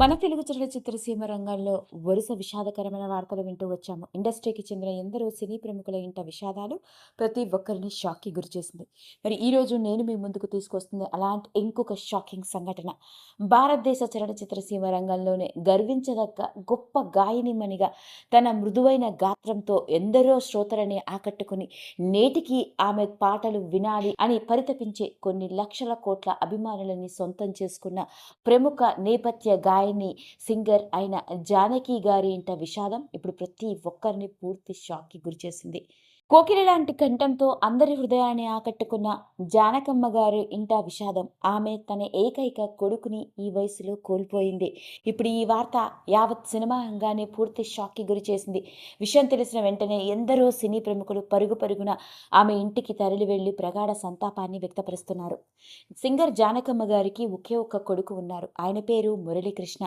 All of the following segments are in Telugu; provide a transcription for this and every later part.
మన తెలుగు చలనచిత్ర సీమ రంగంలో వరుస విషాదకరమైన వార్తలు వింటూ వచ్చాము. ఇండస్ట్రీకి చెందిన ఎందరో సినీ ప్రముఖుల ఇంట విషాదాలు ప్రతి ఒక్కరిని షాక్కి గురిచేసింది మరి ఈరోజు నేను మీ ముందుకు తీసుకొస్తుంది అలాంటి ఇంకొక షాకింగ్ సంఘటన. భారతదేశ చలనచిత్ర సీమ రంగంలోనే గర్వించదగ్గ గొప్ప గాయనిమణిగా తన మృదువైన గాత్రంతో ఎందరో శ్రోతలని ఆకట్టుకుని నేటికి ఆమె పాటలు వినాలి అని పరితపించే కొన్ని లక్షల కోట్ల అభిమానులని సొంతం చేసుకున్న ప్రముఖ నేపథ్య గాయ ఆయన్ని సింగర్ అయిన జానకి గారి ఇంట విషాదం ఇప్పుడు ప్రతి ఒక్కరిని పూర్తి షాక్కి గురిచేసింది. కోకిల లాంటి కంఠంతో అందరి హృదయాన్ని ఆకట్టుకున్న జానకమ్మ గారు ఇంట విషాదం. ఆమె తన ఏకైక కొడుకుని ఈ వయసులో కోల్పోయింది. ఇప్పుడు ఈ వార్త యావత్ సినిమా రంగాన్ని పూర్తి షాక్కి గురి చేసింది. విషయం తెలిసిన వెంటనే ఎందరో సినీ ప్రముఖులు పరుగు పరుగున ఆమె ఇంటికి తరలి వెళ్ళి ప్రగాఢ సంతాపాన్ని వ్యక్తపరుస్తున్నారు. సింగర్ జానకమ్మ గారికి ఒకే ఒక్క కొడుకు ఉన్నారు. ఆయన పేరు మురళీకృష్ణ.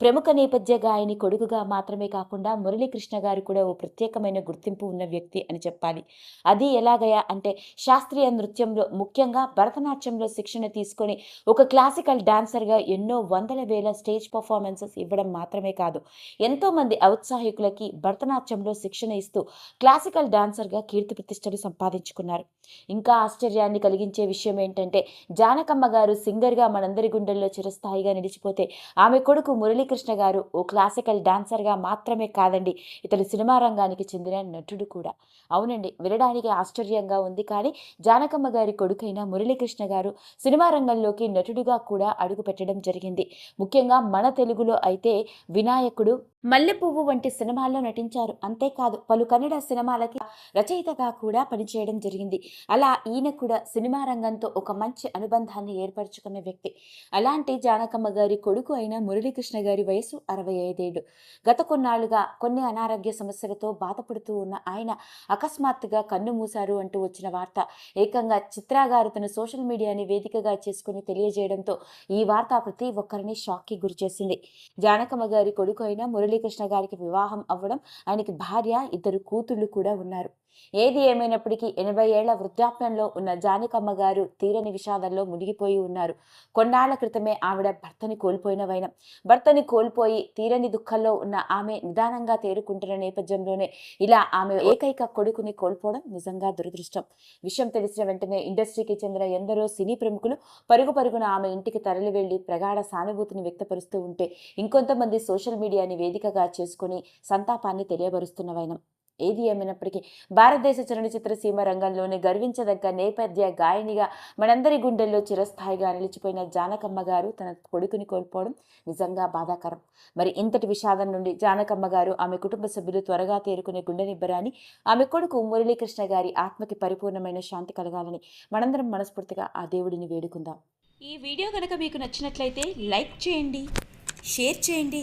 ప్రముఖ నేపథ్య గాయని కొడుకుగా మాత్రమే కాకుండా మురళీకృష్ణ గారు కూడా ఓ ప్రత్యేకమైన గుర్తింపు ఉన్న వ్యక్తి అని చెప్పాలి. అది ఎలాగయా అంటే శాస్త్రీయ నృత్యంలో ముఖ్యంగా భరతనాట్యంలో శిక్షణ తీసుకొని ఒక క్లాసికల్ డాన్సర్గా ఎన్నో వందల వేల స్టేజ్ పర్ఫార్మెన్సెస్ ఇవ్వడం మాత్రమే కాదు. ఎంతోమంది ఔత్సాహికులకి భరతనాట్యంలో శిక్షణ ఇస్తూ క్లాసికల్ డాన్సర్గా కీర్తి ప్రతిష్టలు సంపాదించుకున్నారు. ఇంకా ఆశ్చర్యాన్ని కలిగించే విషయం ఏంటంటే జానకమ్మ గారు సింగర్గా మనందరి గుండెల్లో చిరస్థాయిగా నిలిచిపోతే ఆమె కొడుకు కృష్ణ గారు ఓ క్లాసికల్ డాన్సర్గా మాత్రమే కాదండి ఇతడు సినిమా రంగానికి చెందిన నటుడు కూడా. అవునండి వినడానికి ఆశ్చర్యంగా ఉంది. కానీ జానకమ్మ గారి కొడుకైన మురళీకృష్ణ గారు సినిమా రంగంలోకి నటుడిగా కూడా అడుగు పెట్టడం జరిగింది. ముఖ్యంగా మన తెలుగులో అయితే వినాయకుడు మల్లెపువ్వు వంటి సినిమాల్లో నటించారు. అంతేకాదు పలు కన్నడ సినిమాలకి రచయితగా కూడా పనిచేయడం జరిగింది. అలా ఈయన కూడా సినిమా రంగంతో ఒక మంచి అనుబంధాన్ని ఏర్పరచుకున్న వ్యక్తి. అలాంటి జానకమ్మ గారి కొడుకు అయిన మురళీకృష్ణ గారి వయసు అరవై ఐదేళ్ళు. గత కొన్నాళ్ళుగా కొన్ని అనారోగ్య సమస్యలతో బాధపడుతూ ఉన్న ఆయన అకస్మాత్తుగా కన్ను మూశారు అంటూ వచ్చిన వార్త. ఏకంగా చిత్రా గారు తన సోషల్ మీడియాని వేదికగా చేసుకుని తెలియజేయడంతో ఈ వార్త ప్రతి ఒక్కరిని షాక్కి గురిచేసింది. జానకమ్మ గారి కొడుకు అయిన శ్రీకృష్ణ గారికి వివాహం అవ్వడం ఆయనకి భార్య ఇద్దరు కూతుళ్ళు కూడా ఉన్నారు. ఏది ఏమైనప్పటికీ ఎనభై ఏళ్ళ వృద్ధాప్యంలో ఉన్న జానికమ్మ గారు తీరని విషాదంలో మునిగిపోయి ఉన్నారు. కొన్నాళ్ళ క్రితమే ఆవిడ భర్తని కోల్పోయిన వైనం. భర్తని కోల్పోయి తీరని దుఃఖంలో ఉన్న ఆమె నిదానంగా తేరుకుంటున్న నేపథ్యంలోనే ఇలా ఆమె ఏకైక కొడుకుని కోల్పోవడం నిజంగా దురదృష్టం. విషయం తెలిసిన వెంటనే ఇండస్ట్రీకి చెందిన ఎందరో సినీ ప్రముఖులు పరుగు పరుగున ఆమె ఇంటికి తరలి వెళ్ళి ప్రగాఢ సానుభూతిని వ్యక్తపరుస్తూ ఉంటే ఇంకొంతమంది సోషల్ మీడియాని వేదికగా చేసుకుని సంతాపాన్ని తెలియబరుస్తున్న వైనం. ఏది ఏమైనప్పటికీ భారతదేశ చలనచిత్ర సీమ రంగంలోనే గర్వించదగ్గ నేపథ్య గాయనిగా మనందరి గుండెల్లో చిరస్థాయిగా నిలిచిపోయిన జానకమ్మ గారు తన కొడుకుని కోల్పోవడం నిజంగా బాధాకరం. మరి ఇంతటి విషాదం నుండి జానకమ్మ గారు ఆమె కుటుంబ సభ్యులు త్వరగా తేరుకునే గుండె నిబ్బరాని ఆమె కొడుకు మురళీకృష్ణ గారి ఆత్మకి పరిపూర్ణమైన శాంతి కలగాలని మనందరం మనస్ఫూర్తిగా ఆ దేవుడిని వేడుకుందాం. ఈ వీడియో కనుక మీకు నచ్చినట్లయితే లైక్ చేయండి షేర్ చేయండి.